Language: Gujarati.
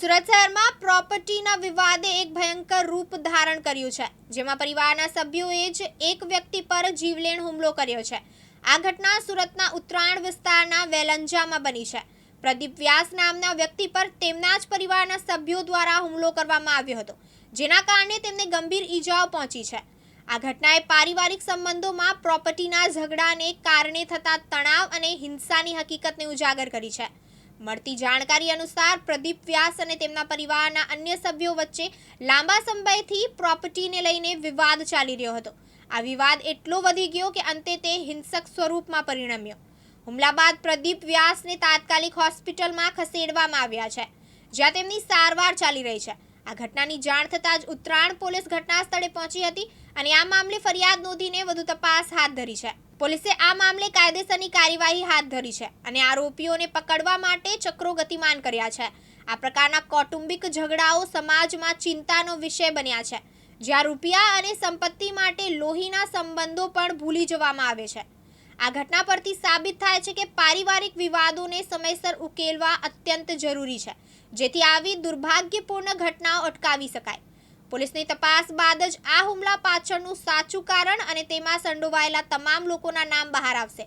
સુરત શહેરમાં પ્રોપર્ટીના વિવાદે એક ભયંકર રૂપ ધારણ કર્યું છે, જેમાં પરિવારના સભ્યોએ જ એક વ્યક્તિ પર જીવલેણ હુમલો કર્યો છે. આ ઘટના સુરતના ઉત્તરાયણ વિસ્તારના વેલંજામાં બની છે. પ્રદીપ વ્યાસ નામના વ્યક્તિ પર તેમના જ પરિવારના સભ્યો દ્વારા હુમલો કરવામાં આવ્યો હતો, જેના કારણે તેમને ગંભીર ઈજાઓ પહોંચી છે. આ ઘટનાએ પારિવારિક સંબંધોમાં પ્રોપર્ટીના ઝઘડાને કારણે થતા તણાવ અને હિંસાની હકીકતને ઉજાગર કરી છે. મળતી જાણકારી અનુસાર પ્રદીપ વ્યાસ અને તેમના પરિવારના અન્ય સભ્યો વચ્ચે લાંબા સમયથી પ્રોપર્ટીને લઈને વિવાદ ચાલી રહ્યો હતો. આ વિવાદ એટલો વધી ગયો કે અંતે તે હિંસક સ્વરૂપમાં પરિણમ્યો. હુમલા બાદ પ્રદીપ વ્યાસને તાત્કાલિક હોસ્પિટલમાં ખસેડવામાં આવ્યા છે, જ્યાં તેમની સારવાર ચાલી રહી છે. આ ઘટનાની જાણ થતાં જ ઉત્તરાયણ પોલીસ ઘટના સ્થળે પહોંચી હતી અને આ મામલે ફરિયાદ નોંધીને વધુ તપાસ હાથ ધરી છે. પોલીસે આ મામલે કાયદેસરની કાર્યવાહી હાથ ધરી છે અને આરોપીઓને પકડવા માટે ચક્રો ગતિમાન કર્યા છે. આ પ્રકારના કૌટુંબિક ઝઘડાઓ સમાજમાં ચિંતાનો વિષય બન્યા છે. જ્યાં રૂપિયા અને સંપત્તિ માટે લોહીના સંબંધો પણ ભૂલી જવામાં આવે છે. આ ઘટના પરથી સાબિત થાય છે કે પારિવારિક વિવાદોને સમયસર ઉકેલવા અત્યંત જરૂરી છે, જેથી આવી દુર્ભાગ્યપૂર્ણ ઘટનાઓ અટકાવી શકાય. પોલીસની તપાસ બાદ જ આ હુમલા પાછળનું સાચું કારણ અને તેમાં સંડોવાયેલા તમામ લોકોના નામ બહાર આવશે.